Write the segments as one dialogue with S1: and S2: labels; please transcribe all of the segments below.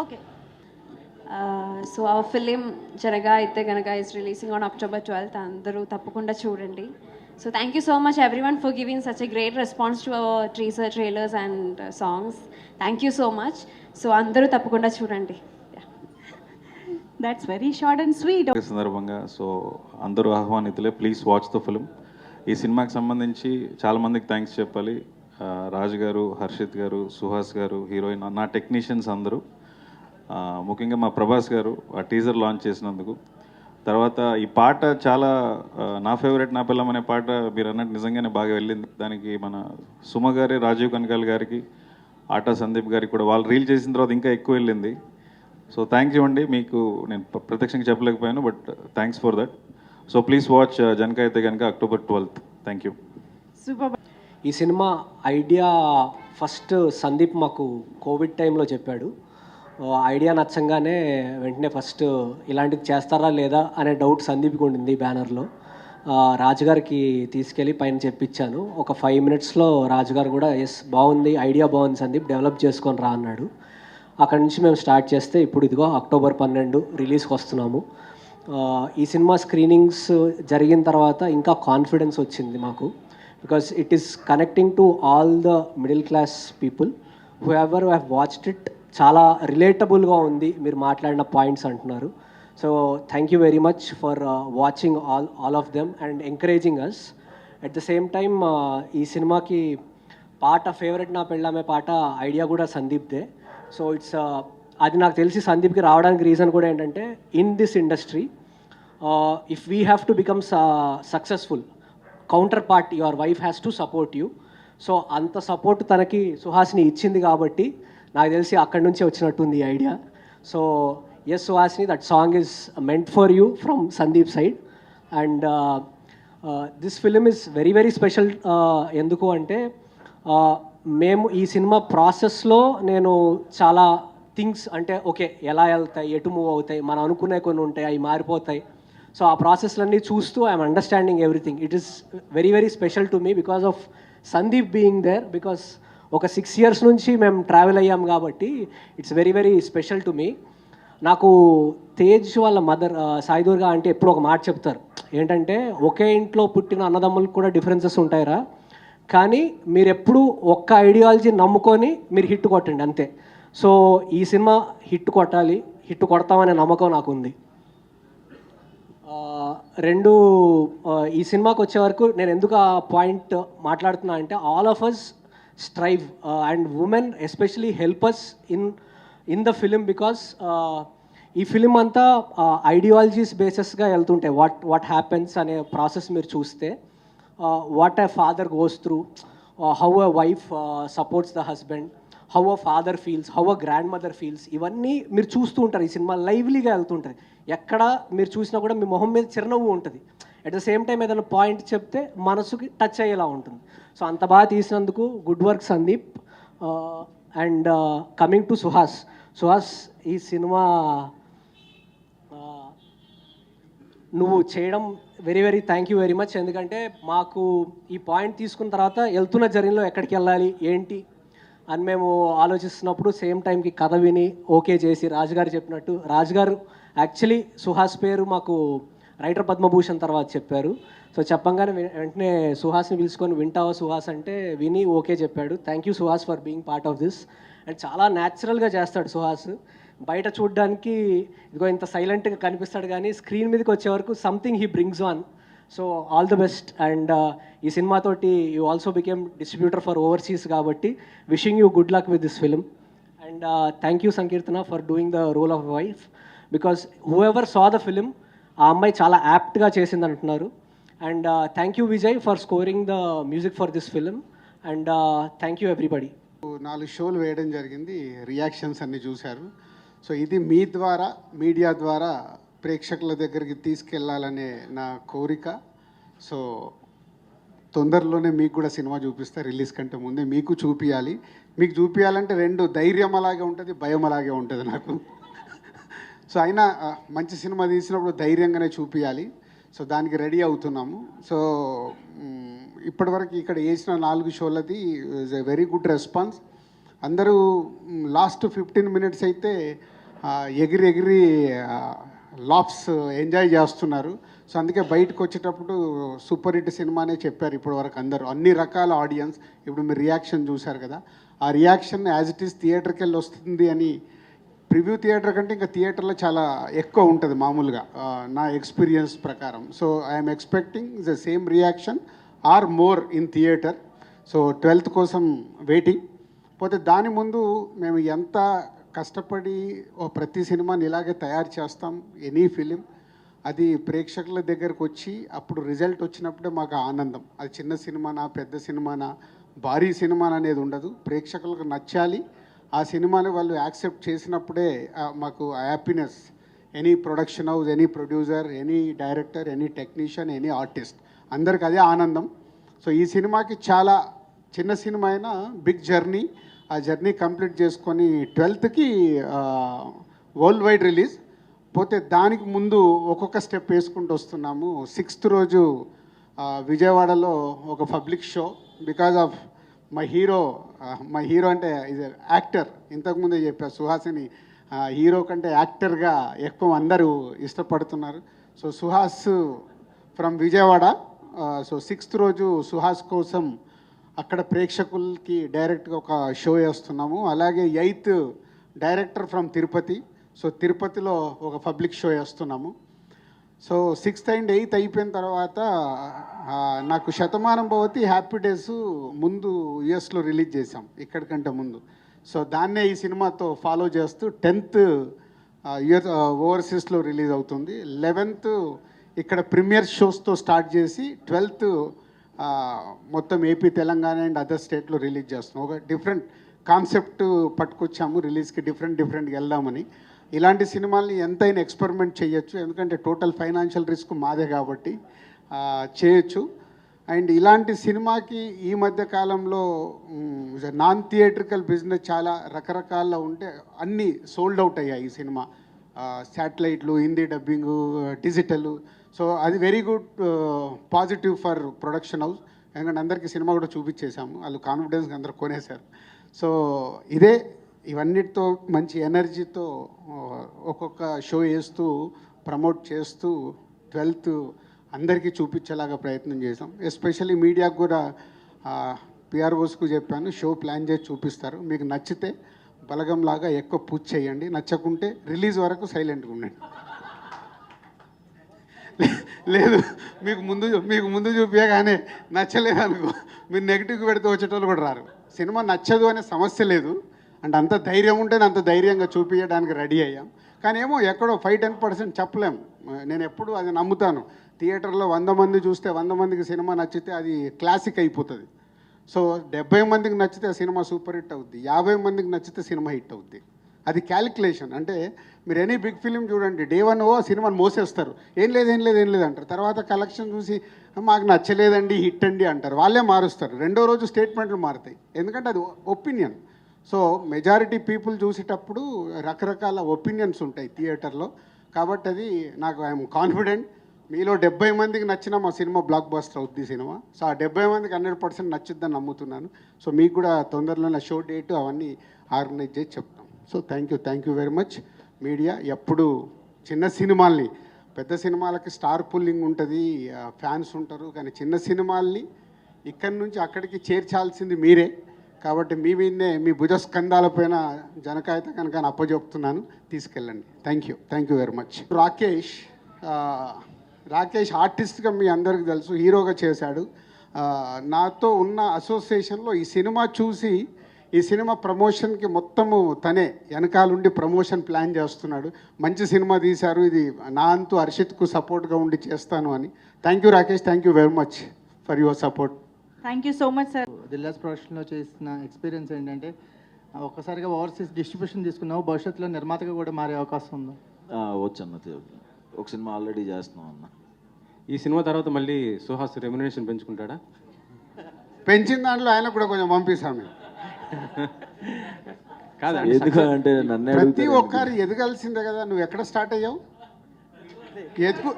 S1: Okay
S2: so ఆ film Janaka Aithe Ganaka is releasing on October twelfth అందరూ తప్పకుండా చూడండి so thank you so much everyone for giving such a great response to our teaser trailers and songs thank you so much so అందరూ తప్పకుండా చూడండి.
S1: That's very short and sweet
S3: ఈ సందర్భంగా so అందరూ ఆహ్వానితులే ప్లీజ్ వాచ్ ద ఫిలిం ఈ సినిమాకి సంబంధించి చాలా మందికి థ్యాంక్స్ చెప్పాలి. Uh, రాజు గారు హర్షిత్ గారు సుహాస్ గారు హీరోయిన్ నా టెక్నీషియన్స్ అందరూ. ముఖ్యంగా మా ప్రభాస్ గారు ఆ టీజర్ లాంచ్ చేసినందుకు. తర్వాత ఈ పాట చాలా నా ఫేవరెట్ నా పిల్లం అనే పాట మీరు అన్నట్టు నిజంగానే బాగా వెళ్ళింది. దానికి మన సుమ గారి రాజీవ్ కనకాల్ గారికి ఆటా సందీప్ గారికి కూడా వాళ్ళు రీల్ చేసిన తర్వాత ఇంకా ఎక్కువ వెళ్ళింది. సో థ్యాంక్స్ ఇవ్వండి మీకు నేను ప్ర- ప్రత్యక్షంగా చెప్పలేకపోయాను but thanks for that so please watch Janaka Aithe Ganaka October twelfth thank you
S1: super
S4: ఈ సినిమా ఐడియా ఫస్ట్ సందీప్ మాకు కోవిడ్ టైంలో చెప్పాడు. ఐడియా నచ్చంగానే వెంటనే ఫస్ట్ ఇలాంటిది చేస్తారా లేదా అనే డౌట్ సందీప్కి ఉండింది బ్యానర్లో. రాజుగారికి తీసుకెళ్ళి పైన చెప్పించాను ఒక ఫైవ్ మినిట్స్లో రాజుగారు కూడా ఎస్ బాగుంది ఐడియా బాగుంది సందీప్ డెవలప్ చేసుకొని రా అన్నాడు. అక్కడి నుంచి మేము స్టార్ట్ చేస్తే ఇప్పుడు ఇదిగో అక్టోబర్ పన్నెండు రిలీజ్కి వస్తున్నాము. ఈ సినిమా స్క్రీనింగ్స్ జరిగిన తర్వాత ఇంకా కాన్ఫిడెన్స్ వచ్చింది మాకు. Because it is connecting to all the middle class people whoever have watched it చాలా రిలేటబుల్గా ఉంది మీరు మాట్లాడిన పాయింట్స్ అంటున్నారు. So thank you very much for watching all all of them and encouraging us at the same time ఈ సినిమాకి పాట favourite నా పెళ్ళామే పాట ఐడియా కూడా సందీప్దే సో ఇట్స్ uh, అది నాకు తెలిసి సందీప్కి రావడానికి రీజన్ కూడా ఏంటంటే in this industry if we have to become successful counterpart your wife has to support you so అంత సపోర్ట్ తనకి సుహాసిని ఇచ్చింది కాబట్టి నాకు తెలిసి అక్కడి నుంచి వచ్చినట్టుంది ఈ idea. So yes Suhasini that song is meant for you from Sandeep side and this film is very very special ఎందుకు అంటే uh, మేము ఈ సినిమా ప్రాసెస్లో నేను చాలా థింగ్స్ అంటే ఓకే ఎలా వెళ్తాయి ఎటు మూవ్ అవుతాయి మనం అనుకునే కొన్ని ఉంటాయి అవి మారిపోతాయి. సో ఆ ప్రాసెస్లన్నీ చూస్తూ I'm understanding everything it is very very special to me because of Sandeep being there because ఒక సిక్స్ ఇయర్స్ నుంచి మేము ట్రావెల్ అయ్యాం కాబట్టి it's very very special to me నాకు తేజ్ వాళ్ళ మదర్ సాయిదుర్గా అంటే ఎప్పుడు ఒక మాట చెప్తారు. ఏంటంటే ఒకే ఇంట్లో పుట్టిన అన్నదమ్ములకు కూడా డిఫరెన్సెస్ ఉంటాయిరా. కానీ మీరు ఎప్పుడు ఒక్క ఐడియాలజీ నమ్ముకొని మీరు హిట్ కొట్టండి అంతే. సో ఈ సినిమా హిట్ కొట్టాలి హిట్ కొడతామనే నమ్మకం నాకు ఉంది రెండు ఈ సినిమాకి వచ్చే వరకు నేను ఎందుకు ఆ పాయింట్ మాట్లాడుతున్నా అంటే all of us strive and women especially help us in in the film because ఈ ఫిలిం అంతా ఐడియాలజీస్ బేసెస్గా వెళ్తుంటాయి వాట్ వాట్ హ్యాపెన్స్ అనే ప్రాసెస్ మీరు చూస్తే what a father goes through how a wife supports the husband how a father feels how a grandmother feels ఇవన్నీ మీరు చూస్తూ ఉంటారు. ఈ సినిమా లైవ్లీగా వెళ్తుంటుంది ఎక్కడ మీరు చూసినా కూడా మీ మొహం మీద చిరునవ్వు ఉంటుంది. అట్ ద సేమ్ టైం ఏదైనా పాయింట్ చెప్తే మనసుకి టచ్ అయ్యేలా ఉంటుంది. సో అంత బాగా తీసినందుకు good work Sandeep and coming to Suhas Suhas ఈ సినిమా uh, నువ్వు చేయడం very very thank you very much ఎందుకంటే మాకు ఈ పాయింట్ తీసుకున్న తర్వాత వెళ్తున్న జర్నీలో ఎక్కడికి వెళ్ళాలి ఏంటి అని మేము ఆలోచిస్తున్నప్పుడు సేమ్ టైంకి కథ విని ఓకే చేసి రాజుగారు చెప్పినట్టు రాజుగారు యాక్చువల్లీ సుహాస్ పేరు మాకు రైటర్ పద్మభూషణ్ తర్వాత చెప్పారు. సో చెప్పంగానే వెంటనే సుహాస్ని పిలుచుకొని వింటావా సుహాస్ అంటే విని ఓకే చెప్పాడు. Thank you Suhas for being part of this and చాలా న్యాచురల్గా చేస్తాడు సుహాస్. బయట చూడడానికి ఇదిగో ఇంత సైలెంట్గా కనిపిస్తాడు కానీ స్క్రీన్ మీదకి వచ్చే వరకు something he brings on so all the best and ఈ సినిమాతోటి you also became distributor for overseas కాబట్టి wishing you good luck with this film and thank you Sankeerthana for doing the role of wife because whoever saw the film ఆ అమ్మాయి చాలా యాప్ట్గా చేసింది అంటున్నారు and thank you Vijay for scoring the music for this film and thank you everybody
S5: నాలుగు షోలు వేయడం జరిగింది. రియాక్షన్స్ అన్ని చూశారు. సో ఇది మీ ద్వారా మీడియా ద్వారా ప్రేక్షకుల దగ్గరికి తీసుకెళ్ళాలనే నా కోరిక. సో తొందరలోనే మీకు కూడా సినిమా చూపిస్తే రిలీజ్ కంటే ముందే మీకు చూపించాలి మీకు చూపించాలంటే రెండు ధైర్యం అలాగే ఉంటుంది భయం అలాగే ఉంటుంది నాకు. సో అయినా మంచి సినిమా తీసినప్పుడు ధైర్యంగానే చూపించాలి సో దానికి రెడీ అవుతున్నాము. సో ఇప్పటివరకు ఇక్కడ వేసిన నాలుగు షోలది is a very good response. అందరూ లాస్ట్ ఫిఫ్టీన్ మినిట్స్ అయితే ఎగిరి ఎగిరి లాఫ్స్ ఎంజాయ్ చేస్తున్నారు. సో అందుకే బయటకు వచ్చేటప్పుడు సూపర్ హిట్ సినిమానే చెప్పారు ఇప్పటి వరకు అందరూ. అన్ని రకాల ఆడియన్స్ ఇప్పుడు మీరు రియాక్షన్ చూశారు కదా. ఆ రియాక్షన్ యాజ్ ఇట్ ఈస్ థియేటర్కి వెళ్ళి వస్తుంది అని ప్రివ్యూ థియేటర్ కంటే ఇంకా థియేటర్లో చాలా ఎక్కువ ఉంటుంది మామూలుగా నా ఎక్స్పీరియన్స్ ప్రకారం. So I'm expecting the same reaction or more in theater so twelfth కోసం వెయిటింగ్ పోతే దాని ముందు మేము ఎంత కష్టపడి ఓ ప్రతి సినిమాని ఇలాగే తయారు చేస్తాం ఎనీ ఫిలిం అది ప్రేక్షకుల దగ్గరకు వచ్చి అప్పుడు రిజల్ట్ వచ్చినప్పుడే మాకు ఆనందం. అది చిన్న సినిమానా పెద్ద సినిమానా భారీ సినిమానా అనేది ఉండదు. ప్రేక్షకులకు నచ్చాలి. ఆ సినిమాని వాళ్ళు యాక్సెప్ట్ చేసినప్పుడే ఆ, మాకు happiness. Any production house any producer any director any technician any artist. అందరికి అదే ఆనందం. సో ఈ సినిమాకి చాలా చిన్న సినిమా అయినా బిగ్ జర్నీ. ఆ జర్నీ కంప్లీట్ చేసుకొని ట్వెల్త్కి వరల్డ్ వైడ్ రిలీజ్. పోతే దానికి ముందు ఒక్కొక్క స్టెప్ వేసుకుంటూ వస్తున్నాము. సిక్స్త్ రోజు విజయవాడలో ఒక public show. Because of my hero my hero అంటే ఇది యాక్టర్ ఇంతకుముందే చెప్పారు సుహాసిని హీరో కంటే యాక్టర్గా ఎక్కువ అందరూ ఇష్టపడుతున్నారు. So Suhas from Vijayawada. So sixth రోజు సుహాస్ కోసం అక్కడ ప్రేక్షకులకి డైరెక్ట్గా ఒక షో వేస్తున్నాము. అలాగే eighth director from Tirupati. So తిరుపతిలో ఒక పబ్లిక్ షో వేస్తున్నాము. సో సిక్స్త్ అండ్ ఎయిత్ అయిపోయిన తర్వాత నాకు శతమానం భవతి హ్యాపీ డేస్ ముందు యుఎస్లో రిలీజ్ చేశాం ఇక్కడికంటే ముందు. సో దాన్నే ఈ సినిమాతో ఫాలో చేస్తూ టెన్త్ యుఎస్ ఓవర్సీస్లో రిలీజ్ అవుతుంది. లెవెన్త్ ఇక్కడ ప్రీమియర్ షోస్తో స్టార్ట్ చేసి ట్వెల్త్ మొత్తం ఏపీ తెలంగాణ అండ్ అదర్ స్టేట్లో రిలీజ్ చేస్తున్నాం. ఒక డిఫరెంట్ కాన్సెప్ట్ పట్టుకొచ్చాము రిలీజ్కి డిఫరెంట్ డిఫరెంట్గా వెళ్దామని. ఇలాంటి సినిమాల్ని ఎంతైనా ఎక్స్పెరిమెంట్ చేయొచ్చు. ఎందుకంటే టోటల్ ఫైనాన్షియల్ రిస్క్ మాదే కాబట్టి చేయొచ్చు. అండ్ ఇలాంటి సినిమాకి ఈ మధ్య కాలంలో నాన్ థియేట్రికల్ బిజినెస్ చాలా రకరకాల ఉంటే అన్నీ సోల్డ్ అవుట్ అయ్యాయి ఈ సినిమా. శాటిలైట్లు హిందీ డబ్బింగ్ డిజిటల్. సో అది very good positive for production house. ఎందుకంటే అందరికీ సినిమా కూడా చూపించేశాము. వాళ్ళు కాన్ఫిడెన్స్గా అందరూ కొనేశారు. సో ఇదే ఇవన్నిటితో మంచి ఎనర్జీతో ఒక్కొక్క షో వేస్తూ ప్రమోట్ చేస్తూ ట్వెల్త్ అందరికీ చూపించేలాగా ప్రయత్నం చేసాం ఎస్పెషల్లీ మీడియాకు కూడా పిఆర్ఓస్కు చెప్పాను షో ప్లాన్ చేసి చూపిస్తారు. మీకు నచ్చితే బలగంలాగా ఎక్కువ పూజ చేయండి. నచ్చకుంటే రిలీజ్ వరకు సైలెంట్గా ఉండండి. లే- లేదు మీకు ముందు మీకు ముందు చూపించగానే నచ్చలేదు అనుకో మీరు నెగిటివ్కి పెడితే వచ్చేటోళ్ళు కూడా రారు. సినిమా నచ్చదు అనే సమస్య లేదు. అంటే అంత ధైర్యం ఉంటే అంత ధైర్యంగా చూపించడానికి రెడీ అయ్యాం. కానీ ఏమో ఎక్కడో ఫైవ్ టెన్ పర్సెంట్ చెప్పలేం. నేను ఎప్పుడు అది నమ్ముతాను. థియేటర్లో వంద మంది చూస్తే వంద మందికి సినిమా నచ్చితే అది క్లాసిక్ అయిపోతుంది. సో డెబ్బై మందికి నచ్చితే ఆ సినిమా సూపర్ హిట్ అవుద్ది. యాభై మందికి నచ్చితే సినిమా హిట్ అవుద్ది. అది క్యాలిక్యులేషన్. అంటే మీరు ఎనీ బిగ్ ఫిలిం చూడండి డే వన్ ఓ సినిమాని మోసేస్తారు. ఏం లేదు ఏం లేదు ఏం లేదు అంటారు. తర్వాత కలెక్షన్ చూసి మాకు నచ్చలేదండి హిట్ అండి అంటారు. వాళ్ళే మారుస్తారు. రెండో రోజు స్టేట్మెంట్లు మారుతాయి. ఎందుకంటే అది ఒపీనియన్. సో మెజారిటీ పీపుల్ చూసేటప్పుడు రకరకాల ఒపీనియన్స్ ఉంటాయి థియేటర్లో కాబట్టి అది నాకు ఐఎమ్ కాన్ఫిడెంట్. మీలో డెబ్బై మందికి నచ్చిన మా సినిమా బ్లాక్ బస్టర్ అవుద్ది సినిమా. సో ఆ డెబ్బై మందికి హండ్రెడ్ పర్సెంట్ నచ్చుద్దని నమ్ముతున్నాను. సో మీకు కూడా తొందరలో షో డేట్ అవన్నీ ఆర్గనైజ్ చేసి చెప్తాం. So thank you thank you very much media ఎప్పుడు చిన్న సినిమాల్ని పెద్ద సినిమాలకి స్టార్ పుల్లింగ్ ఉంటుంది ఫ్యాన్స్ ఉంటారు. కానీ చిన్న సినిమాల్ని ఇక్కడి నుంచి అక్కడికి చేర్చాల్సింది మీరే. కాబట్టి మీ మీదనే మీ భుజ స్కంధాలపైన జనకాయత కనుక అప్పచెప్తున్నాను తీసుకెళ్ళండి. Thank you thank you very much Rakesh Rakesh ఆర్టిస్ట్గా మీ అందరికీ తెలుసు హీరోగా చేశాడు. నాతో ఉన్న అసోసియేషన్లో ఈ సినిమా చూసి ఈ సినిమా ప్రమోషన్కి మొత్తము తనే వెనకాలండి ప్రమోషన్ ప్లాన్ చేస్తున్నాడు. మంచి సినిమా తీశారు ఇది నా అంతు హర్షిత్కు సపోర్ట్గా ఉండి చేస్తాను అని. Thank you Rakesh. Thank you very much for your support
S1: thank you so much sir
S6: దిల్లాస్ ప్రొడక్షన్లో చేసిన ఎక్స్పీరియన్స్ ఏంటంటే ఒక్కసారిగా ఓవర్సీస్ డిస్ట్రిబ్యూషన్ తీసుకున్నావు భవిష్యత్తులో నిర్మాతగా కూడా మారే అవకాశం ఉందా?
S7: వచ్చు అన్న ఒక సినిమా ఆల్రెడీ చేస్తున్నాం అన్న.
S8: ఈ సినిమా తర్వాత మళ్ళీ సుహాస్ రెమ్యునేషన్ పెంచుకుంటాడా?
S5: పెంచిన దాంట్లో ఆయన కూడా కొంచెం పంపిస్తాము.
S8: కాదా
S7: ఎందుకు అంటే నన్నే
S5: ప్రతి ఒక్కరు ఎదగాల్సిందే కదా నువ్వు ఎక్కడ స్టార్ట్ అయ్యావు? ఎదుగు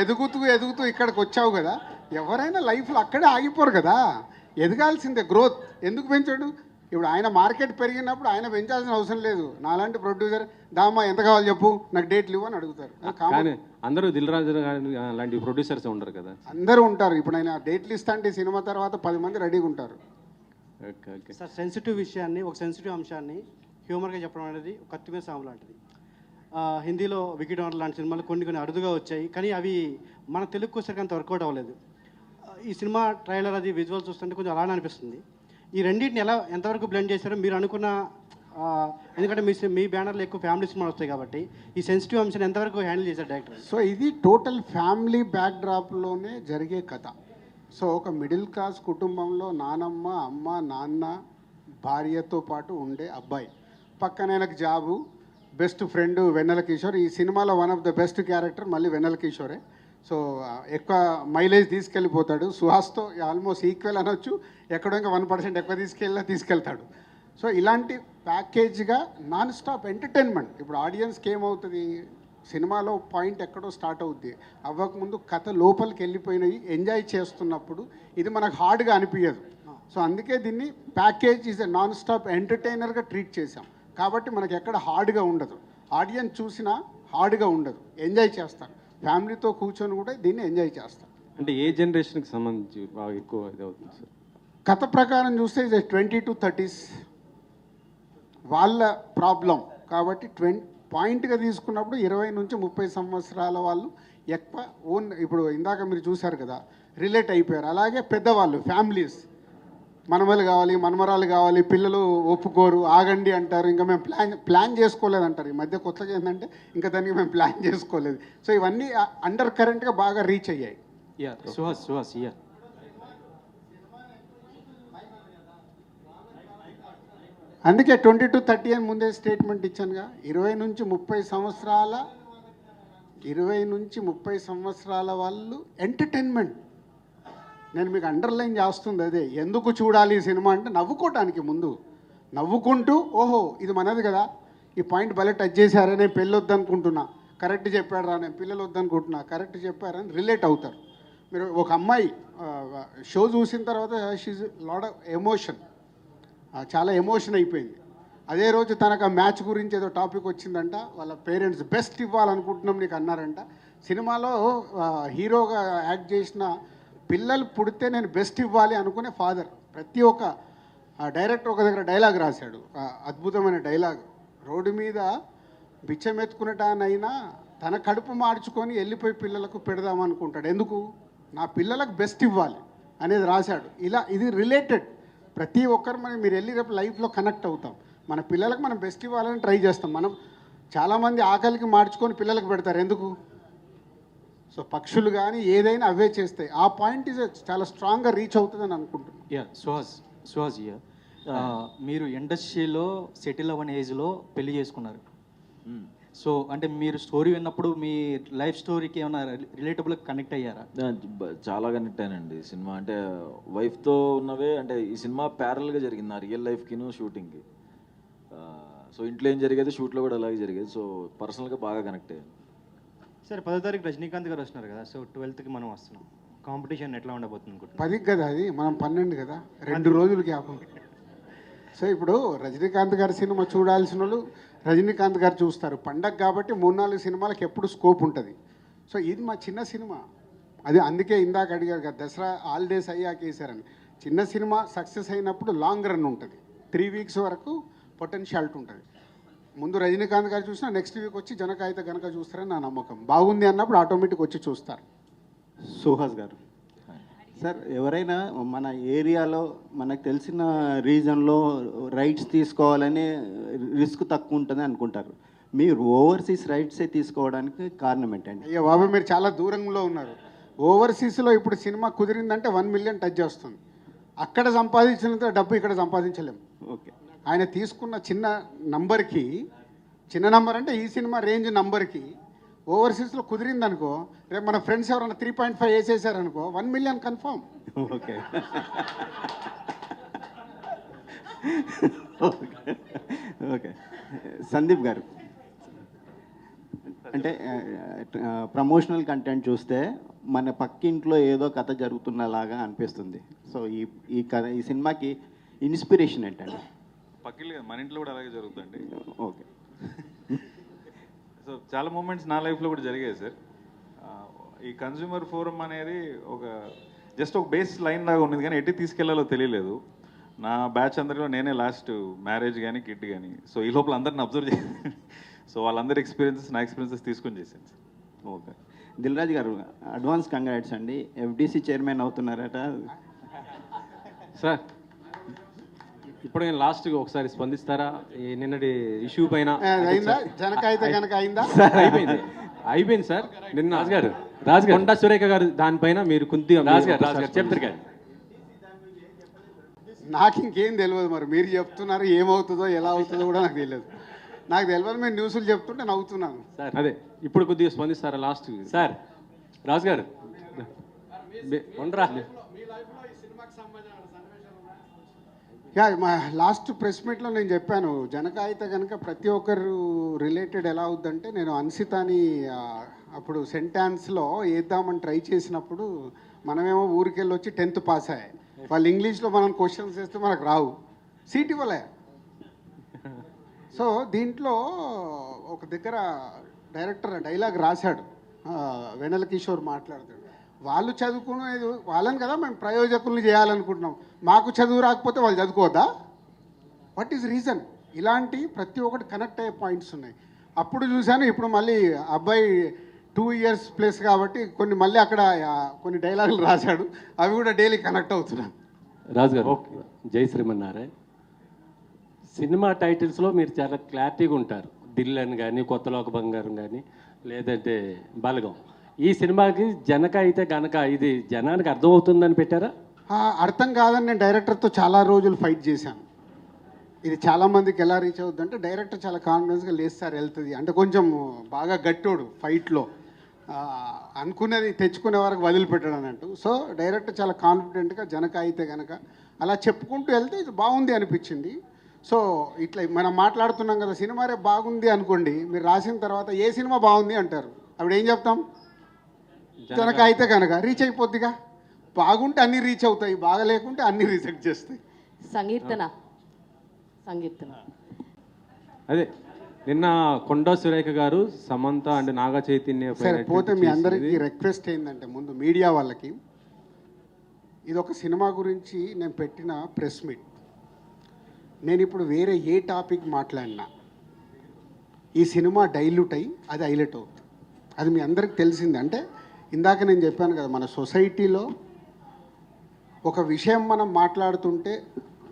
S5: ఎదుగుతూ ఎదుగుతూ ఇక్కడికి వచ్చావు కదా ఎవరైనా లైఫ్లో అక్కడే ఆగిపోరు కదా. ఎదగాల్సిందే గ్రోత్. ఎందుకు పెంచాడు? ఇప్పుడు ఆయన మార్కెట్ పెరిగినప్పుడు ఆయన పెంచాల్సిన అవసరం లేదు. నాలాంటి ప్రొడ్యూసర్ దామా ఎంత కావాలి చెప్పు? నాకు డేట్లు ఇవ్వు అని అడుగుతారు.
S8: అందరూ దిల్ రాజు గారి లాంటి ప్రొడ్యూసర్స్ ఉండరు కదా.
S5: అందరూ ఉంటారు. ఇప్పుడు ఆయన డేట్లు ఇస్తా అంటే సినిమా తర్వాత పది మంది రెడీగా ఉంటారు.
S8: Okay okay.
S9: సార్ సెన్సిటివ్ విషయాన్ని ఒక సెన్సిటివ్ అంశాన్ని హ్యూమర్గా చెప్పడం అనేది ఒక కత్తి మీద సాము లాంటిది. ఆ, హిందీలో వికెట్ ఓనర్ లాంటి సినిమాలు కొన్ని కొన్ని అరుదుగా వచ్చాయి. కానీ అవి మన తెలుగుకు వచ్చేసరికి అంత వర్కౌట్ అవ్వలేదు. ఈ సినిమా ట్రైలర్ అది విజువల్ చూస్తుంటే కొంచెం అలానే అనిపిస్తుంది. ఈ రెండింటిని ఎలా ఎంతవరకు బ్లెండ్ చేశారో మీరు అనుకున్న ఎందుకంటే మీ మీ బ్యానర్లో ఎక్కువ ఫ్యామిలీ సినిమాలు వస్తాయి కాబట్టి ఈ సెన్సిటివ్ అంశాన్ని ఎంతవరకు హ్యాండిల్ చేశారు డైరెక్టర్
S5: సో ఇది టోటల్ ఫ్యామిలీ బ్యాక్డ్రాప్లోనే జరిగే కథ. సో ఒక మిడిల్ క్లాస్ కుటుంబంలో నానమ్మ అమ్మ నాన్న భార్యతో పాటు ఉండే అబ్బాయి. పక్కన జాబు బెస్ట్ ఫ్రెండ్ వెన్నెల కిషోర్. ఈ సినిమాలో one of the best character మళ్ళీ వెన్నెల కిషోరే. సో ఎక్కువ మైలేజ్ తీసుకెళ్ళిపోతాడు. సుహాస్తో ఆల్మోస్ట్ ఈక్వల్ అనొచ్చు. ఎక్కడో ఇంకా వన్ పర్సెంట్ ఎక్కువ తీసుకెళ్ళినా తీసుకెళ్తాడు. సో ఇలాంటి ప్యాకేజ్గా నాన్ స్టాప్ ఎంటర్టైన్మెంట్. ఇప్పుడు ఆడియన్స్కి ఏమవుతుంది? సినిమాలో పాయింట్ ఎక్కడో స్టార్ట్ అవుద్ది. అవ్వకముందు కథ లోపలికి వెళ్ళిపోయినవి ఎంజాయ్ చేస్తున్నప్పుడు ఇది మనకు హార్డ్గా అనిపించదు సో అందుకే దీన్ని package is a non stop ఎంటర్టైనర్గా treat చేసాం కాబట్టి మనకు ఎక్కడ హార్డ్గా ఉండదు. ఆడియన్స్ చూసినా హార్డ్గా ఉండదు. ఎంజాయ్ చేస్తారు. ఫ్యామిలీతో కూర్చొని కూడా దీన్ని ఎంజాయ్ చేస్తారు.
S8: అంటే ఏ జనరేషన్కి సంబంధించి బాగా ఎక్కువ ఇది అవుతుంది సార్?
S5: కథ ప్రకారం చూస్తే ఇది ట్వంటీ టు థర్టీస్ వాళ్ళ ప్రాబ్లం. కాబట్టి ట్వం పాయింట్గా తీసుకున్నప్పుడు ఇరవై నుంచి ముప్పై సంవత్సరాల వాళ్ళు ఎక్కువ ఓన్ ఇప్పుడు ఇందాక మీరు చూశారు కదా రిలేట్ అయిపోయారు. అలాగే పెద్దవాళ్ళు ఫ్యామిలీస్. మనమలు కావాలి మనమరాలు కావాలి పిల్లలు ఒప్పుకోరు ఆగండి అంటారు. ఇంకా మేము ప్లాన్ ప్లాన్ చేసుకోలేదు అంటారు ఈ మధ్య కొత్తగా ఏంటంటే ఇంకా దానికి మేము ప్లాన్ చేసుకోలేదు. సో ఇవన్నీ అండర్ కరెంట్గా బాగా రీచ్ అయ్యాయి.
S10: యా సుహాస్ సుహాస్ యా
S5: అందుకే ట్వంటీ టు థర్టీ అని ముందే స్టేట్మెంట్ ఇచ్చానుగా. ఇరవై నుంచి ముప్పై సంవత్సరాల ఇరవై నుంచి ముప్పై సంవత్సరాల వాళ్ళు ఎంటర్టైన్మెంట్ నేను మీకు అండర్లైన్ చేస్తుంది అదే. ఎందుకు చూడాలి ఈ సినిమా అంటే నవ్వుకోవటానికి ముందు. నవ్వుకుంటూ ఓహో ఇది మనది కదా. ఈ పాయింట్ భలే టచ్ చేశారని నేను పెళ్ళి వద్దనుకుంటున్నా కరెక్ట్ చెప్పాడు రా నేను పిల్లలు వద్దనుకుంటున్నా కరెక్ట్ చెప్పారని రిలేట్ అవుతారు. మీరు ఒక అమ్మాయి షో చూసిన తర్వాత షీజ్ లాడ్ ఆఫ్ ఎమోషన్ చాలా ఎమోషన్ అయిపోయింది. అదే రోజు తనకు ఆ మ్యాచ్ గురించి ఏదో టాపిక్ వచ్చిందంట. వాళ్ళ పేరెంట్స్ బెస్ట్ ఇవ్వాలనుకుంటున్నాం నీకు అన్నారంట. సినిమాలో హీరోగా యాక్ట్ చేసిన పిల్లలు పుడితే నేను బెస్ట్ ఇవ్వాలి అనుకునే ఫాదర్ ప్రతి ఒక్క ఆ, డైరెక్టర్ ఒక దగ్గర డైలాగ్ రాశాడు. అద్భుతమైన డైలాగ్ రోడ్డు మీద బిచ్చమెత్తుకునేటానైనా తన కడుపు మార్చుకొని వెళ్ళిపోయి పిల్లలకు పెడదామనుకుంటాడు ఎందుకు? నా పిల్లలకు బెస్ట్ ఇవ్వాలి అనేది రాశాడు. ఇలా ఇది రిలేటెడ్ ప్రతి ఒక్కరు మనం మీరు వెళ్ళి రేపు లైఫ్లో కనెక్ట్ అవుతాం. మన పిల్లలకు మనం బెస్ట్ ఇవ్వాలని ట్రై చేస్తాం. మనం చాలామంది ఆకలికి మార్చుకొని పిల్లలకు పెడతారు. ఎందుకు? సో పక్షులు కానీ ఏదైనా అవే చేస్తాయి. ఆ పాయింట్ ఇస్ చాలా స్ట్రాంగ్గా రీచ్ అవుతుందని అనుకుంటున్నాను.
S10: యా సుహాస్ సుహాస్ యా మీరు ఇండస్ట్రీలో సెటిల్ అవ్వని ఏజ్లో పెళ్ళి చేసుకున్నారు. సో అంటే మీరు స్టోరీ విన్నప్పుడు మీ లైఫ్ స్టోరీకి ఏమైనా రిలేటబుల్ కనెక్ట్ అయ్యారా?
S7: చాలా కనెక్ట్ అయినండి సినిమా అంటే వైఫ్తో ఉన్నవే అంటే ఈ సినిమా ప్యారల్గా జరిగింది. నా రియల్ లైఫ్కిను షూటింగ్కి సో ఇంట్లో ఏం జరిగేది? షూట్లో కూడా అలాగే జరిగేది. సో పర్సనల్గా బాగా కనెక్ట్ అయ్యాను.
S11: సరే పదో తారీఖు రజనీకాంత్ గారు వస్తున్నారు కదా సో ట్వెల్త్కి మనం వస్తున్నాం. కాంపిటీషన్ ఎట్లా ఉండబోతుంది అనుకుంటున్నాం
S5: పదికి కదా అది మనం పన్నెండు కదా రెండు రోజులు గ్యాపం సో ఇప్పుడు రజనీకాంత్ గారి సినిమా చూడాల్సిన వాళ్ళు రజనీకాంత్ గారు చూస్తారు. పండగ కాబట్టి మూడు నాలుగు సినిమాలకు ఎప్పుడు స్కోప్ ఉంటుంది. సో ఇది మా చిన్న సినిమా. అది అందుకే ఇందాక అడిగారు కదా దసరా హాలిడేస్ అయ్యాక వేసారని చిన్న సినిమా సక్సెస్ అయినప్పుడు లాంగ్ రన్ ఉంటుంది. త్రీ వీక్స్ వరకు పొటెన్షియాలిటీ ఉంటుంది. ముందు రజనీకాంత్ గారు చూసినా నెక్స్ట్ వీక్ వచ్చి జనకాయిత గనక చూస్తారని నా నమ్మకం. బాగుంది అన్నప్పుడు ఆటోమేటిక్ వచ్చి చూస్తారు.
S12: సుహాస్ గారు. సార్ ఎవరైనా మన ఏరియాలో మనకు తెలిసిన రీజన్లో రైట్స్ తీసుకోవాలని రిస్క్ తక్కువ ఉంటుంది అనుకుంటారు. మీరు ఓవర్సీస్ రైట్సే తీసుకోవడానికి కారణం ఏంటండి?
S5: అయ్యో బాబు మీరు చాలా దూరంలో ఉన్నారు. ఓవర్సీస్లో ఇప్పుడు సినిమా కుదిరిందంటే వన్ మిలియన్ టచ్ చేస్తుంది. అక్కడ సంపాదించినంత డబ్బు ఇక్కడ సంపాదించలేము
S12: ఓకే.
S5: ఆయన తీసుకున్న చిన్న నంబర్కి చిన్న నంబర్ అంటే ఈ సినిమా రేంజ్ నంబర్కి ఓవర్సీస్లో కుదిరిందనుకో రేపు మన ఫ్రెండ్స్ ఎవరైనా three point five వేసేసారనుకో one million confirm.
S12: Okay. Okay. Sandeep garu అంటే ప్రమోషనల్ కంటెంట్ చూస్తే మన పక్కింట్లో ఏదో కథ జరుగుతున్నలాగా అనిపిస్తుంది. సో ఈ ఈ కథ ఈ సినిమాకి ఇన్స్పిరేషన్ ఏంటండి?
S3: పక్కిలు మన ఇంట్లో కూడా అలాగే జరుగుతుందండి.
S12: ఓకే.
S3: సో చాలా మూమెంట్స్ నా లైఫ్లో కూడా జరిగాయి సార్. ఈ కన్జ్యూమర్ ఫోరం అనేది ఒక జస్ట్ ఒక బేస్ లైన్ లాగా ఉన్నది కానీ ఎట్టి తీసుకెళ్ళాలో తెలియలేదు. నా బ్యాచ్ అందరిలో నేనే లాస్ట్ మ్యారేజ్ కానీ కిడ్ కానీ సో ఈ లోపల అందరిని అబ్జర్వ్ చేసి సో వాళ్ళందరి ఎక్స్పీరియన్సెస్ నా ఎక్స్పీరియన్సెస్ తీసుకొని చేశాను sir.
S12: Okay. Dilraj garu advance congrats అండి. ఎఫ్డీసీ చైర్మన్ అవుతున్నారట.
S8: సార్ ఇప్పుడు నేను లాస్ట్గా ఒకసారి స్పందిస్తారా? ఈ నిన్నటి ఇష్యూ పైన?
S5: అయిందా? జనక అయితే కనుక అయిందా?
S8: అయిపోయింది. అయిపోయింది సార్. నిన్న రాజు గారు రాజు గారు కొండ సురేఖ గారు దానిపైన మీరు కొద్దిగా రాజు గారు రాజు గారు చెప్తారు కానీ
S5: నాకు ఇంకేం తెలియదు మరి. మీరు చెప్తున్నారు ఏమవుతుందో ఎలా అవుతుందో కూడా నాకు తెలియదు. నాకు తెలియదు మీరు న్యూస్లు చెప్తుంటే నవ్వుతున్నాను.
S8: సార్ అదే ఇప్పుడు కొద్దిగా స్పందిస్తారా లాస్ట్ సార్ రాజు గారు ఉండరా?
S5: యా మా లాస్ట్ ప్రెస్ మీట్లో నేను చెప్పాను జనక అయితే కనుక ప్రతి ఒక్కరు రిలేటెడ్ ఎలా అవుద్దంటే నేను అన్సితాని అప్పుడు సెంటాన్స్లో వేద్దామని ట్రై చేసినప్పుడు మనమేమో ఊరికెళ్ళి వచ్చి టెన్త్ పాస్ అయ్యాయి. వాళ్ళు ఇంగ్లీష్లో మనం క్వశ్చన్స్ వేస్తే మనకు రావు. సీట్ ఇవ్వలే. సో దీంట్లో ఒక దగ్గర డైరెక్టర్ డైలాగ్ రాశాడు. వెనల్ కిషోర్ మాట్లాడతాడు వాళ్ళు చదువుకునేది వాళ్ళని కదా మేము ప్రయోజకుల్ని చేయాలనుకుంటున్నాం. మాకు చదువు రాకపోతే వాళ్ళు చదువుకోవద్దా? వాట్ ఈస్ రీజన్ ఇలాంటి ప్రతి ఒక్కటి కనెక్ట్ అయ్యే పాయింట్స్ ఉన్నాయి. అప్పుడు చూశాను ఇప్పుడు మళ్ళీ అబ్బాయి టూ ఇయర్స్ ప్లస్ కాబట్టి కొన్ని మళ్ళీ అక్కడ కొన్ని డైలాగులు రాశాడు. అవి కూడా డైలీ కనెక్ట్ అవుతున్నాను
S13: రాజు గారు జై శ్రీమన్నారాయణ. సినిమా టైటిల్స్లో మీరు చాలా క్లారిటీగా ఉంటారు. దిల్ అని కానీ కొత్తలోక బంగారం కానీ లేదంటే బలగం. ఈ సినిమాకి జనక అయితే గనక ఇది జనానికి అర్థమవుతుందని పెట్టారా?
S5: అర్థం కాదని నేను డైరెక్టర్తో చాలా రోజులు ఫైట్ చేశాను. ఇది చాలామందికి ఎలా రీచ్ అవుతుంది అంటే డైరెక్టర్ చాలా కాన్ఫిడెన్స్గా లేదు సార్ వెళ్తుంది. అంటే కొంచెం బాగా గట్టోడు ఫైట్లో. అనుకునేది తెచ్చుకునే వరకు వదిలిపెట్టాడు అన్నట్టు సో డైరెక్టర్ చాలా కాన్ఫిడెంట్గా జనక అయితే కనుక అలా చెప్పుకుంటూ వెళ్తే ఇది బాగుంది అనిపించింది. సో ఇట్లా మనం మాట్లాడుతున్నాం కదా సినిమా రేపు బాగుంది అనుకోండి మీరు రాసిన తర్వాత ఏ సినిమా బాగుంది అంటారు? అప్పుడు ఏం చెప్తాం? జనక అయితే కనుక రీచ్ అయిపోద్దిగా. బాగుంటే అన్ని రీచ్ అవుతాయి బాగా లేకుంటే అన్ని రిజెక్ట్ చేస్తాయి.
S14: సంకీర్తన సంకీర్తన
S8: అదే నిన్న కొండ సురేఖ గారు సమంత అండ్ నాగ చైతన్య
S5: సరే పోతే మీ. అందరికీ రిక్వెస్ట్ ఏంటంటే ముందు మీడియా వాళ్ళకి ఇది ఒక సినిమా గురించి నేను పెట్టిన ప్రెస్ మీట్ నేను ఇప్పుడు వేరే ఏ టాపిక్ మాట్లాడినా ఈ సినిమా డైల్యూట్ అయ్యి అది హైలైట్ అవుతుంది అది మీ అందరికి తెలిసింది. అంటే ఇందాక నేను చెప్పాను కదా మన సొసైటీలో ఒక విషయం మనం మాట్లాడుతుంటే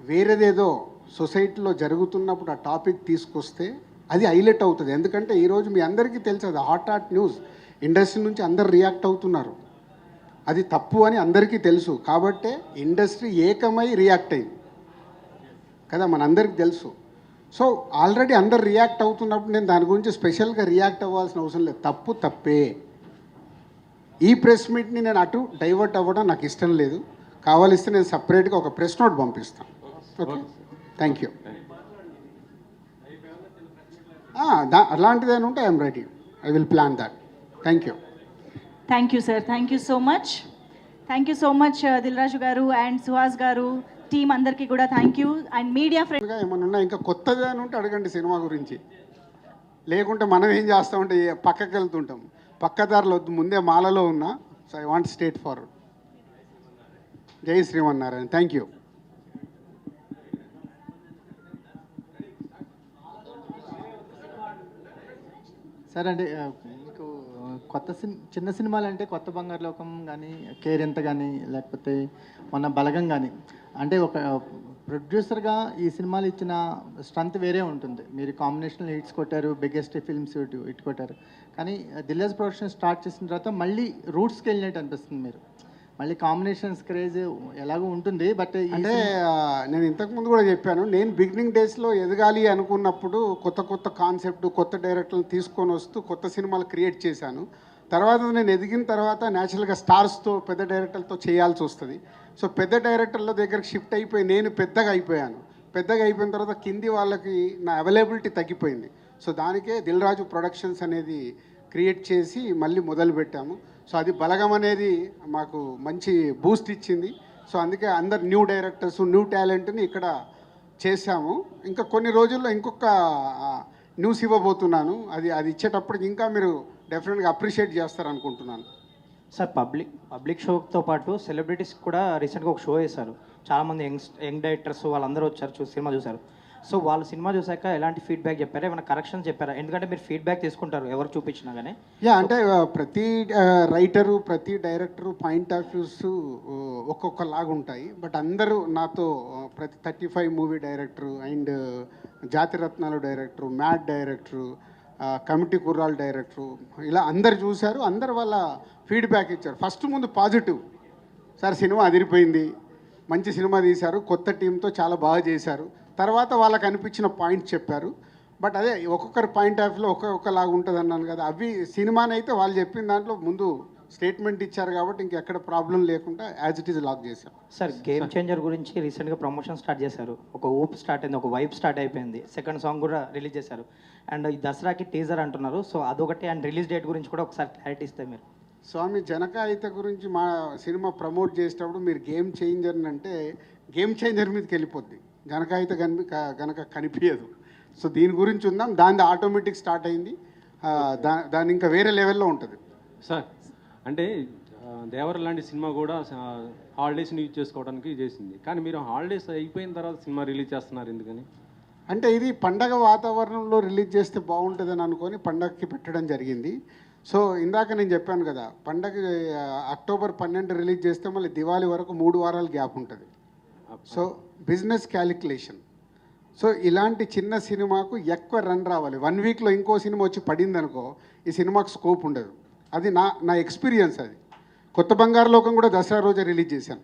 S5: వేరేదేదో సొసైటీలో జరుగుతున్నప్పుడు ఆ టాపిక్ తీసుకొస్తే అది హైలైట్ అవుతుంది. ఎందుకంటే ఈరోజు మీ అందరికీ తెలుసు అది హాట్ హాట్ న్యూస్. ఇండస్ట్రీ నుంచి అందరు రియాక్ట్ అవుతున్నారు. అది తప్పు అని అందరికీ తెలుసు. కాబట్టే ఇండస్ట్రీ ఏకమై రియాక్ట్ అయింది. కదా మనందరికి తెలుసు. సో ఆల్రెడీ అందరు రియాక్ట్ అవుతున్నప్పుడు నేను దాని గురించి స్పెషల్గా రియాక్ట్ అవ్వాల్సిన అవసరం లేదు. తప్పు తప్పే. ఈ ప్రెస్ మీట్ని నేను అటు డైవర్ట్ అవ్వడం నాకు ఇష్టం లేదు. కావాలిస్తే నేను సపరేట్గా ఒక ప్రెస్ నోట్ పంపిస్తాను. ఓకే. థ్యాంక్ యూ దా అలాంటిదేనా ఉంటే I'm ready I will plan that thank you
S1: thank you sir thank you so much thank you so much Dilraju garu and Suhas garu team అందరికీ కూడా thank you and media friend
S5: ఏమన్నా ఉన్నా ఇంకా కొత్తది అని ఉంటే అడగండి సినిమా గురించి. లేకుంటే మనం ఏం చేస్తామంటే పక్కకి వెళ్తుంటాం పక్కదారులు వద్దు ముందే మాలలో ఉన్నా so I want straightforward. Jai Shrimannarayana. Thank you.
S6: సరే అండి మీకు కొత్త సిన్ చిన్న సినిమాలు అంటే కొత్త బంగారు లోకం కానీ కేరింత కానీ లేకపోతే మన బలగం కానీ అంటే ఒక ప్రొడ్యూసర్గా ఈ సినిమాలు ఇచ్చిన స్ట్రెంత్ వేరే ఉంటుంది. మీరు కాంబినేషనల్ హిట్స్ కొట్టారు బిగ్గెస్ట్ ఫిల్మ్స్ ఇటు ఇటు కొట్టారు. కానీ దిల్లాజ్ ప్రొడక్షన్ స్టార్ట్ చేసిన తర్వాత మళ్ళీ రూట్స్కి వెళ్ళినట్టు అనిపిస్తుంది మీరు. మళ్ళీ కాంబినేషన్స్ క్రేజ్ ఎలాగో ఉంటుంది బట్
S5: అంటే నేను ఇంతకు ముందు కూడా చెప్పాను నేను బిగినింగ్ డేస్లో ఎదగాలి అనుకున్నప్పుడు కొత్త కొత్త కాన్సెప్ట్ కొత్త డైరెక్టర్లను తీసుకొని వస్తూ కొత్త సినిమాలు క్రియేట్ చేశాను. తర్వాత నేను ఎదిగిన తర్వాత న్యాచురల్గా స్టార్స్తో పెద్ద డైరెక్టర్లతో చేయాల్సి వస్తుంది. సో పెద్ద డైరెక్టర్ల దగ్గరికి షిఫ్ట్ అయిపోయి నేను పెద్దగా అయిపోయాను. పెద్దగా అయిపోయిన తర్వాత కింది వాళ్ళకి నా అవైలబిలిటీ తగ్గిపోయింది. సో దానికే దిల్ రాజు ప్రొడక్షన్స్ అనేది క్రియేట్ చేసి మళ్ళీ మొదలు పెట్టాము. సో అది బలగం అనేది మాకు మంచి బూస్ట్ ఇచ్చింది. సో అందుకే అందరు న్యూ డైరెక్టర్స్ న్యూ టాలెంట్ని ఇక్కడ చేశాము. ఇంకా కొన్ని రోజుల్లో ఇంకొక న్యూస్ ఇవ్వబోతున్నాను. అది అది ఇచ్చేటప్పటికి ఇంకా మీరు డెఫినెట్గా అప్రిషియేట్ చేస్తారనుకుంటున్నాను.
S10: సార్ పబ్లిక్ పబ్లిక్ షోతో పాటు సెలబ్రిటీస్ కూడా రీసెంట్గా ఒక షో వేశారు. చాలామంది యంగ్ యంగ్ డైరెక్టర్స్ వాళ్ళందరూ వచ్చారు చూ సినిమా చూశారు. సో వాళ్ళు సినిమా చూసాక ఎలాంటి ఫీడ్బ్యాక్ చెప్పారా? ఏమైనా కరెక్షన్ చెప్పారా? ఎందుకంటే మీరు ఫీడ్బ్యాక్ తీసుకుంటారు ఎవరు చూపించినా కానీ
S5: యా అంటే ప్రతి రైటరు ప్రతి డైరెక్టరు పాయింట్ ఆఫ్ వ్యూస్ ఒక్కొక్కలాగా ఉంటాయి. బట్ అందరూ నాతో ప్రతి thirty five movie director and Jathiratnalu director Mad director committee కుర్రాళ్ళ director ఇలా అందరు చూశారు అందరు వాళ్ళ ఫీడ్బ్యాక్ ఇచ్చారు. ఫస్ట్ ముందు పాజిటివ్ సార్ సినిమా అదిరిపోయింది మంచి సినిమా తీశారు కొత్త టీంతో చాలా బాగా చేశారు. తర్వాత వాళ్ళకి అనిపించిన పాయింట్ చెప్పారు. బట్ అదే ఒక్కొక్కరి పాయింట్ ఆఫ్ వ్యూలో ఒక్కొక్కలాగా ఉంటుంది అన్నాను కదా. అవి సినిమానైతే వాళ్ళు చెప్పిన దాంట్లో ముందు స్టేట్మెంట్ ఇచ్చారు కాబట్టి ఇంకెక్కడ ప్రాబ్లం లేకుండా యాజ్ ఇట్ ఈజ్ లాక్ చేశాం.
S10: సార్ గేమ్ చేంజర్ గురించి రీసెంట్గా ప్రమోషన్ స్టార్ట్ చేశారు. ఒక ఊప్ స్టార్ట్ అయింది ఒక వైబ్ స్టార్ట్ అయిపోయింది. సెకండ్ సాంగ్ కూడా రిలీజ్ చేశారు. అండ్ ఈ దసరాకి టీజర్ అంటున్నారు. సో అదొకటి అండ్ రిలీజ్ డేట్ గురించి కూడా ఒకసారి క్లారిటీ ఇస్తే మీరు.
S5: స్వామి జనకాయిత గురించి మా సినిమా ప్రమోట్ చేసేటప్పుడు మీరు గేమ్ చేంజర్ అంటే గేమ్ చేంజర్ మీదకి వెళ్ళిపోద్ది. జనకాయిత కనిపి క- గనక కనిపించదు సో దీని గురించి ఉందాం. దాని ఆటోమేటిక్ స్టార్ట్ అయింది. ఆ, దా దాని ఇంకా వేరే లెవెల్లో ఉంటుంది.
S8: సార్ అంటే దేవర లాంటి సినిమా కూడా హాలిడేస్ని యూజ్ చేసుకోవడానికి చేసింది. కానీ మీరు హాలిడేస్ అయిపోయిన తర్వాత సినిమా రిలీజ్ చేస్తున్నారు ఎందుకని?
S5: అంటే ఇది పండగ వాతావరణంలో రిలీజ్ చేస్తే బాగుంటుందని అనుకొని పండగకి పెట్టడం జరిగింది. సో ఇందాక నేను చెప్పాను కదా పండగ అక్టోబర్ పన్నెండు రిలీజ్ చేస్తే మళ్ళీ దివాళీ వరకు మూడు వారాల గ్యాప్ ఉంటుంది. So business calculation. సో ఇలాంటి చిన్న సినిమాకు ఎక్కువ రన్ రావాలి. వన్ వీక్లో ఇంకో సినిమా వచ్చి పడింది అనుకో ఈ సినిమాకు స్కోప్ ఉండదు. అది నా నా ఎక్స్పీరియన్స్ అది. కొత్త బంగారు లోకం కూడా దసరా రోజే రిలీజ్ చేశాను.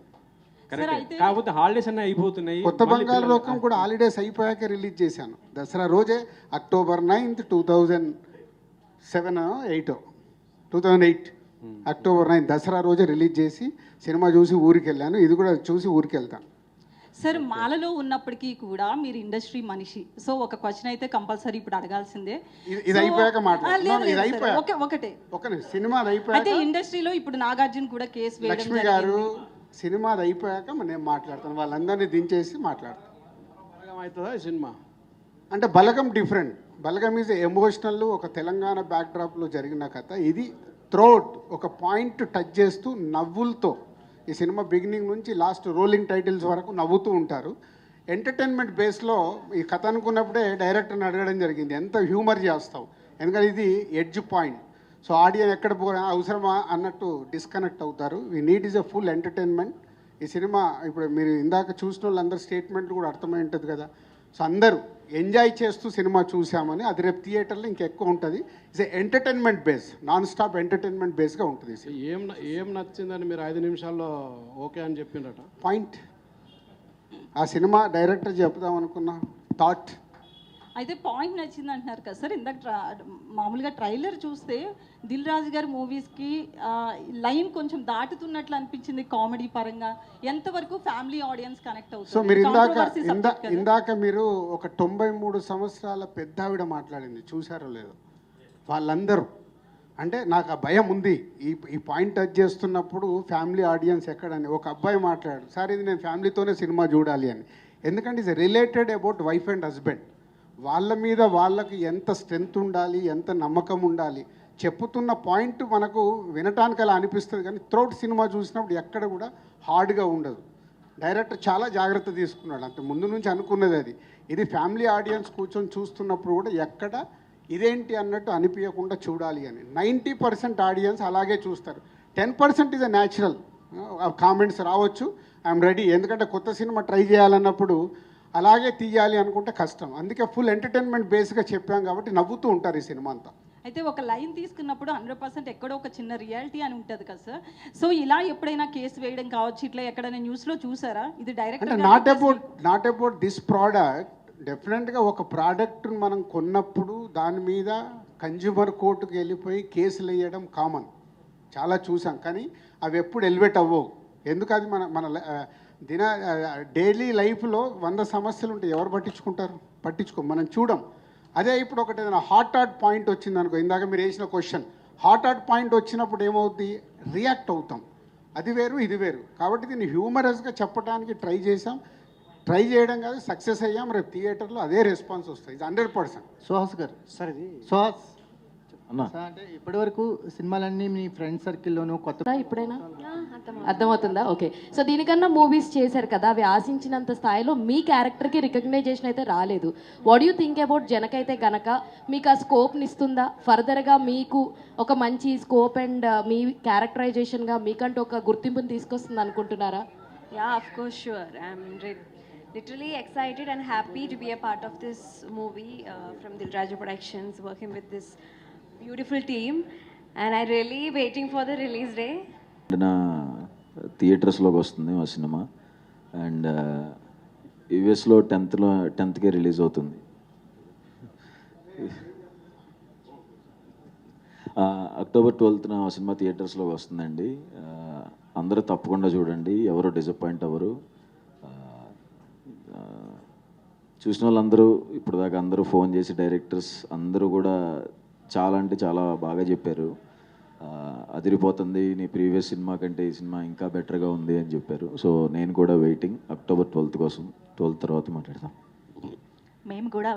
S8: కరెక్ట్ కాకపోతే హాలిడేస్ అన్నీ అయిపోతున్నాయి.
S5: కొత్త బంగారు లోకం కూడా హాలిడేస్ అయిపోయాక రిలీజ్ చేశాను. దసరా రోజే October ninth two thousand seven eight two thousand eight October nine Dasara రోజే రిలీజ్ చేసి సినిమా చూసి ఊరికి వెళ్ళాను ఇది కూడా చూసి ఊరికి వెళ్తాను
S15: సార్ మాలలో ఉన్నప్పటికీ కూడా మీరు ఇండస్ట్రీ మనిషి. సో ఒక క్వశ్చన్ అయితే కంపల్సరీ ఇప్పుడు అడగాల్సిందే.
S5: ఇది- అయిపోయాక
S15: ఆ,
S5: మాట్లాడు
S15: లేదు,
S5: ఇది
S15: లేదు సార్.
S5: అయిపోయాక.
S15: ఓకే ఒకటే.
S5: ఒక. సినిమా అది
S15: అయితే ఇండస్ట్రీలో ఇప్పుడు నాగార్జున కూడా కేసు వేయడం
S5: లక్ష్మి గారు సినిమా అది అయిపోయాక నేను మాట్లాడతాను. వాళ్ళందరినీ దించేసి మాట్లాడతాను.
S16: అవుతుందా ఈ సినిమా?
S5: అంటే Balagam different Balagam is emotional ఒక తెలంగాణ బ్యాక్డ్రాప్లో జరిగిన కథ. ఇది త్రోట్ ఒక పాయింట్ టచ్ చేస్తూ నవ్వులతో. ఈ సినిమా బిగినింగ్ నుంచి లాస్ట్ రోలింగ్ టైటిల్స్ వరకు నవ్వుతూ ఉంటారు. ఎంటర్టైన్మెంట్ బేస్లో ఈ కథ అనుకున్నప్పుడే డైరెక్టర్ని అడగడం జరిగింది. ఎంత హ్యూమర్ చేస్తావు? ఎందుకంటే ఇది ఎడ్జ్ పాయింట్ సో ఆడియన్స్ ఎక్కడ పో అవసరమా అన్నట్టు డిస్కనెక్ట్ అవుతారు. ఈ neat is a full entertainment ఈ సినిమా ఇప్పుడు మీరు ఇందాక చూసిన వాళ్ళందరూ స్టేట్మెంట్ కూడా అర్థమై ఉంటుంది కదా. సో అందరూ ఎంజాయ్ చేస్తూ సినిమా చూసామని అది రేపు థియేటర్లో ఇంకెక్కువ ఉంటుంది. It's entertainment base non stop entertainment బేస్గా ఉంటుంది
S16: ఏం ఏం నచ్చిందని మీరు ఐదు నిమిషాల్లో ఓకే అని చెప్పిండట
S5: పాయింట్ ఆ సినిమా డైరెక్టర్ చెప్దాం అనుకున్న థాట్
S15: అయితే పాయింట్ నచ్చింది అంటున్నారు కదా సార్. ఇందాక ట్రా మామూలుగా ట్రైలర్ చూస్తే దిల్ రాజు గారి మూవీస్కి లైన్ కొంచెం దాటుతున్నట్లు అనిపించింది కామెడీ పరంగా. ఎంతవరకు ఫ్యామిలీ ఆడియన్స్ కనెక్ట్
S5: సో
S15: అవుతుంది
S5: మీరు ఇందాక. ఇందాక మీరు ఒక తొంభై మూడు సంవత్సరాల పెద్ద ఆవిడ మాట్లాడింది. చూసారో లేదో? వాళ్ళందరూ. అంటే నాకు ఆ భయం ఉంది. ఈ ఈ పాయింట్ టచ్ చేస్తున్నప్పుడు ఫ్యామిలీ ఆడియన్స్ ఎక్కడని. ఒక అబ్బాయి మాట్లాడు సార్ ఇది నేను ఫ్యామిలీతోనే సినిమా చూడాలి అని. ఎందుకంటే ఇది related about wife and husband. వాళ్ళ మీద వాళ్ళకి ఎంత స్ట్రెంగ్త్ ఉండాలి ఎంత నమ్మకం ఉండాలి చెప్పుతున్న పాయింట్ మనకు వినటానికి అలా అనిపిస్తుంది కానీ త్రోట్ సినిమా చూసినప్పుడు ఎక్కడ కూడా హార్డ్గా ఉండదు. డైరెక్టర్ చాలా జాగ్రత్త తీసుకున్నాడు. అంత ముందు నుంచి అనుకున్నది అది. ఇది ఫ్యామిలీ ఆడియన్స్ కూర్చొని చూస్తున్నప్పుడు కూడా ఎక్కడ ఇదేంటి అన్నట్టు అనిపించకుండా చూడాలి అని. నైంటీ పర్సెంట్ ఆడియన్స్ అలాగే చూస్తారు. Ten percent is a natural comments రావచ్చు. ఐఎమ్ రెడీ ఎందుకంటే కొత్త సినిమా ట్రై చేయాలన్నప్పుడు అలాగే తీయాలి అనుకుంటే కష్టం. అందుకే ఫుల్ ఎంటర్టైన్మెంట్ బేస్గా చెప్పాం కాబట్టి నవ్వుతూ ఉంటారు ఈ సినిమా అంతా.
S15: అయితే ఒక లైన్ తీసుకున్నప్పుడు హండ్రెడ్ పర్సెంట్ ఎక్కడో ఒక చిన్న రియాలిటీ అని ఉంటుంది కదా సార్. సో ఇలా ఎప్పుడైనా కేసు వేయడం కావచ్చు ఇట్లా ఎక్కడైనా న్యూస్లో చూసారా? ఇది direct
S5: not about not about this product డెఫినెట్గా ఒక ప్రోడక్ట్ మనం కొన్నప్పుడు దాని మీద కన్జ్యూమర్ కోర్టుకు వెళ్ళిపోయి కేసులు వేయడం కామన్ చాలా చూసాం. కానీ అవి ఎప్పుడు ఎలివేట్ అవ్వవు. ఎందుకు అది మన మన దిన డైలీ లైఫ్లో వంద సమస్యలు ఉంటాయి ఎవరు పట్టించుకుంటారు? పట్టించుకో మనం చూడం. అదే ఇప్పుడు ఒకటి ఏదైనా హాట్ హాట్ పాయింట్ వచ్చింది అనుకో ఇందాక మీరు వేసిన క్వశ్చన్. హాట్ హాట్ పాయింట్ వచ్చినప్పుడు ఏమవుద్ది? రియాక్ట్ అవుతాం. అది వేరు ఇది వేరు. కాబట్టి దీన్ని హ్యూమరస్గా చెప్పడానికి ట్రై చేసాం ట్రై చేయడం కాదు సక్సెస్ అయ్యాం. రేపు థియేటర్లో అదే రెస్పాన్స్ వస్తుంది. ఇది హండ్రెడ్ పర్సెంట్.
S6: సుహాస్ గారు.
S9: సార్ ఇది
S6: సుహాస్.
S7: అన్నా.
S6: అంటే ఇప్పటివరకు సినిమాలన్నీ మీ ఫ్రెండ్ సర్కిల్లోనూ కొత్త
S14: ఇప్పుడైనా? అర్థమవుతుందా. ఓకే. సో దీనికన్నా మూవీస్ చేశారు కదా అవి ఆశించినంత స్థాయిలో మీ క్యారెక్టర్కి రికగ్నైజేషన్ అయితే రాలేదు. వాట్ యూ థింక్ అబౌట్ జనకైతే గనక మీకు ఆ స్కోప్ని ఇస్తుందా? ఫర్దర్గా మీకు ఒక మంచి స్కోప్ అండ్ మీ క్యారెక్టరైజేషన్గా మీకంటూ ఒక గుర్తింపుని తీసుకొస్తుంది అనుకుంటున్నారా?
S2: Of course, sure. I'm re- literally excited and happy to be a part of this movie uh, from Dilraja Productions, working with this beautiful team and I really waiting for the release day
S7: నా థియేటర్స్లోకి వస్తుంది మా cinema and యుఎస్లో టెన్త్లో టెన్త్కే release అవుతుంది. October ట్వెల్త్న ఆ cinema థియేటర్స్లోకి వస్తుందండి. అందరూ తప్పకుండా చూడండి. ఎవరు డిసప్పాయింట్ అవ్వరు. చూసిన వాళ్ళందరూ ఇప్పుడు దాకా అందరూ ఫోన్ చేసి డైరెక్టర్స్ అందరూ కూడా చాలా అంటే చాలా బాగా చెప్పారు. అదిరిపోతుంది నీ ప్రీవియస్ సినిమా కంటే ఈ సినిమా ఇంకా బెటర్గా ఉంది అని చెప్పారు. సో నేను కూడా వెయిటింగ్ అక్టోబర్ ట్వెల్త్ కోసం ట్వెల్త్ తర్వాత మాట్లాడదాం.
S1: మేము కూడా